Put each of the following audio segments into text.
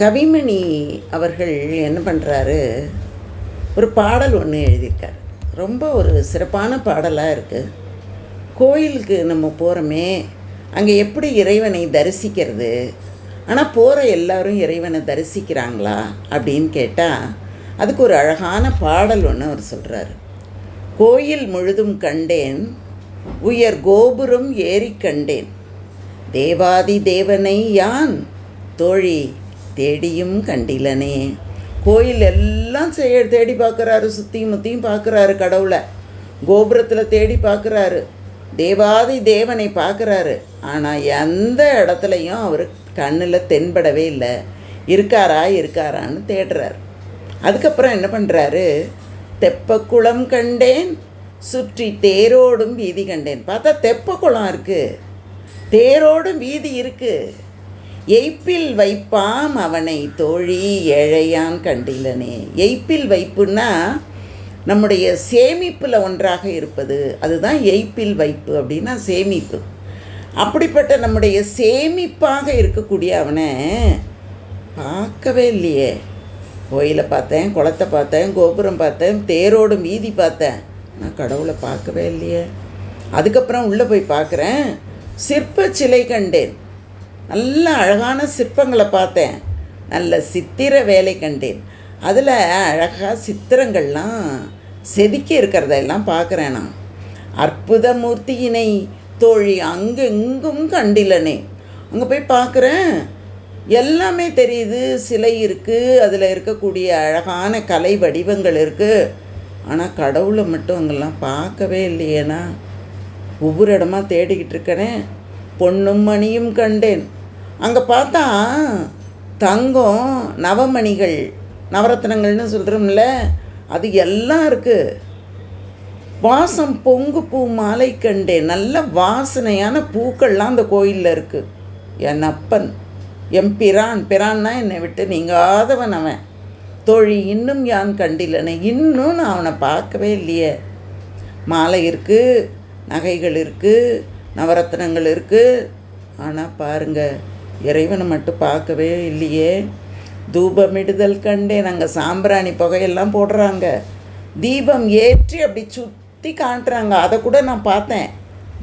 கவிமணி அவர்கள் என்ன பண்ணுறாரு ஒரு பாடல் ஒன்று எழுதியிருக்காரு. ரொம்ப ஒரு சிறப்பான பாடலாக இருக்குது கோயிலுக்கு நம்ம போகிறோமே அங்கே எப்படி இறைவனை தரிசிக்கிறது? ஆனால் போகிற எல்லாரும் இறைவனை தரிசிக்கிறாங்களா அப்படின்னு கேட்டால் அதுக்கு ஒரு அழகான பாடல் ஒன்று அவர் சொல்கிறாரு கோயில் முழுதும் கண்டேன் உயர் கோபுரம் ஏறி கண்டேன். தேவாதி தேவனை யான் தோழி தேடியும் கண்டிலனே. கோயில் எல்லாம் செய்ய தேடி பார்க்குறாரு சுற்றியும் முத்தியும் பார்க்குறாரு கடவுளை. கோபுரத்தில் தேடி பார்க்குறாரு. தேவாதி தேவனை பார்க்குறாரு. ஆனால் எந்த இடத்துலையும் அவர் கண்ணில் தென்படவே இல்லை. இருக்காரா இருக்காரான்னு தேடுறாரு. அதுக்கப்புறம் என்ன பண்ணுறாரு தெப்பக்குளம் கண்டேன் சுற்றி தேரோடும் வீதி கண்டேன். பார்த்தா தெப்பக்குளம் இருக்குது தேரோடும் வீதி இருக்குது எய்ப்பில் வைப்பாம் அவனை தோழி ஏழையான் கண்டிலனே. எய்ப்பில் வைப்புன்னா நம்முடைய சேமிப்பில் ஒன்றாக இருப்பது. அதுதான் எய்ப்பில் வைப்பு அப்படின்னா சேமிப்பு. அப்படிப்பட்ட நம்முடைய சேமிப்பாக இருக்கக்கூடிய அவனை பார்க்கவே இல்லையே. கோயிலை பார்த்தேன் குளத்தை பார்த்தேன் கோபுரம் பார்த்தேன் தேரோடு மீதி பார்த்தேன். நான் கடவுளை பார்க்கவே இல்லையே. அதுக்கப்புறம் உள்ளே போய் பார்க்குறேன். சிற்ப சிலை கண்டேன். நல்ல அழகான சிற்பங்களை பார்த்தேன். நல்ல சித்திர வேலை கண்டேன். அதில் அழகாக சித்திரங்கள்லாம் செதுக்கி இருக்கிறதெல்லாம் பார்க்குறேன் நான். அற்புத மூர்த்தியினை தோழி அங்கெங்கும் கண்டிலனே. அங்கே போய் பார்க்குறேன். எல்லாமே தெரியுது. சிலை இருக்குது அதில் இருக்கக்கூடிய அழகான கலை வடிவங்கள் இருக்குது ஆனால் கடவுளை மட்டும் அங்கெல்லாம் பார்க்கவே இல்லையேனா ஒவ்வொரு இடமா தேடிக்கிட்டு இருக்கனே. பொன்னும் மணியும் கண்டேன். அங்கே பார்த்தா தங்கம் நவமணிகள் நவரத்னங்கள்னு சொல்கிறோம்ல அது எல்லாம் இருக்குது வாசம் பொங்கு பூ மாலை கண்டேன். நல்ல வாசனையான பூக்கள்லாம் அந்த கோயிலில் இருக்குது என் அப்பன் என் பிரான் பிரான்னா என்னை விட்டு நீங்காதவன் அவன். தோழி இன்னும் யான் கண்டிலனே இன்னும் நான் அவனை பார்க்கவே இல்லையே. மாலை இருக்குது நகைகள் இருக்குது நவரத்னங்கள் இருக்குது ஆனால் பாருங்கள் இறைவனை மட்டும் பார்க்கவே இல்லையே. தூபமிடுதல் கண்டே நாங்கள் சாம்பிராணி புகையெல்லாம் போடுறாங்க. தீபம் ஏற்றி அப்படி சுற்றி காட்டுறாங்க. அதை கூட நான் பார்த்தேன்.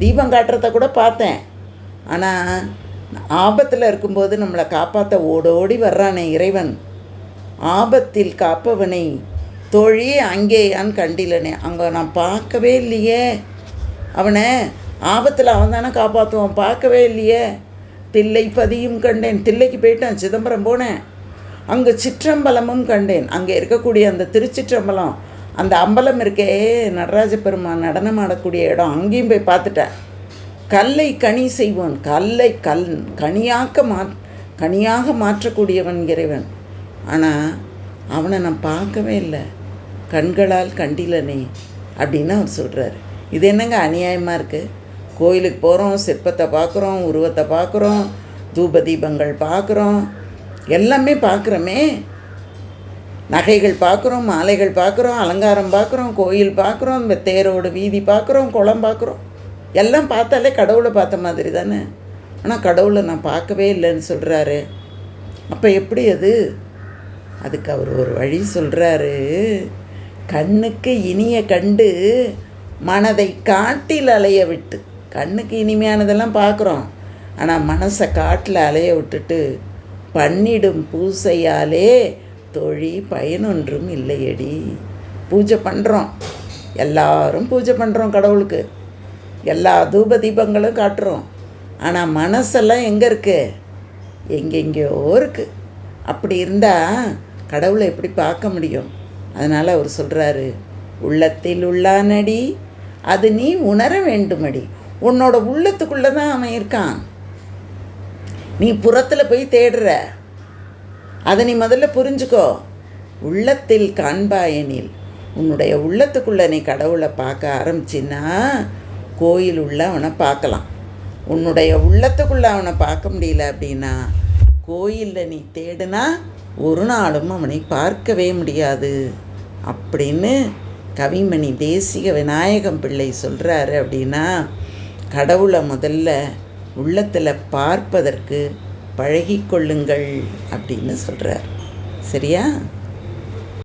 தீபம் காட்டுறத கூட பார்த்தேன். ஆனால் ஆபத்தில் இருக்கும்போது நம்மளை காப்பாற்ற ஓடோடி வர்றானே இறைவன். ஆபத்தில் காப்பவனை தோழி அங்கேயான் கண்டிலனே. அங்கே நான் பார்க்கவே இல்லையே. அவனை ஆபத்தில் அவன் தானே காப்பாற்றுவான் பார்க்கவே இல்லையே. தில்லை பதியும் கண்டேன். தில்லைக்கு போயிட்டேன். சிதம்பரம் போனேன். அங்கே சிற்றம்பலமும் கண்டேன். அங்கே இருக்கக்கூடிய அந்த திருச்சிற்றம்பலம் அந்த அம்பலம் இருக்கே நடராஜ பெருமான் நடனம் ஆடக்கூடிய இடம். அங்கேயும் போய் பார்த்துட்டேன். கல்லை கனி செய்வோன். கல்லை கல் கனியாக்க மா கனியாக மாற்றக்கூடியவன் இறைவன். ஆனால் அவனை நான் பார்க்கவே இல்லை. கண்களால் கண்டிலனே அப்படின்னு அவர் சொல்கிறாரு இது என்னங்க அநியாயமாக இருக்குது கோயிலுக்கு போகிறோம் சிற்பத்தை பார்க்குறோம் உருவத்தை பார்க்குறோம் தூப தீபங்கள் பார்க்குறோம் எல்லாமே பார்க்குறோமே நகைகள் பார்க்குறோம் மாலைகள் பார்க்குறோம் அலங்காரம் பார்க்குறோம் கோயில் பார்க்குறோம் இந்த தேரோட வீதி பார்க்குறோம் குளம் பார்க்குறோம் எல்லாம் பார்த்தாலே கடவுளை பார்த்த மாதிரி தானே. ஆனால் கடவுளை நான் பார்க்கவே இல்லைன்னு சொல்கிறாரு அப்போ எப்படி அது? அதுக்கு அவர் ஒரு வழி சொல்கிறாரு கண்ணுக்கு இனிய கண்டு மனதை காட்டில் அலைய விட்டு கண்ணுக்கு இனிமையானதெல்லாம் பார்க்குறோம். ஆனால் மனசை காட்டில் அலைய விட்டுட்டு பண்ணிடும் பூசையாலே தொழி பயனொன்றும் இல்லையடி. பூஜை பண்ணுறோம் எல்லாரும் பூஜை பண்ணுறோம் கடவுளுக்கு. எல்லா தூப தீபங்களும் காட்டுறோம். ஆனால் மனசெல்லாம் எங்கே இருக்கு? எங்கெங்கேயோ இருக்குது அப்படி இருந்தால் கடவுளை எப்படி பார்க்க முடியும்? அதனால் அவர் சொல்கிறாரு உள்ளத்தில் உள்ளானடி அது நீ உணர வேண்டுமடி. உன்னோட உள்ளத்துக்குள்ளே தான் அவன் இருக்கான். நீ புறத்தில் போய் தேடுற. அதை நீ முதல்ல புரிஞ்சுக்கோ. உள்ளத்தில் காண்பாயனில் உன்னுடைய உள்ளத்துக்குள்ளே நீ கடவுளை பார்க்க ஆரம்பிச்சின்னா கோயில் உள்ள அவனை பார்க்கலாம். உன்னுடைய உள்ளத்துக்குள்ளே அவனை பார்க்க முடியல அப்படின்னா கோயிலில் நீ தேடுனா ஒரு நாளும் அவனை பார்க்கவே முடியாது. அப்படின்னு கவிமணி தேசிக விநாயகம் பிள்ளை சொல்கிறாரு அப்படின்னா கடவுளை முதல்ல உள்ளத்தில் பார்ப்பதற்கு பழகிக்கொள்ளுங்கள் அப்படின்னு சொல்கிறார் சரியா?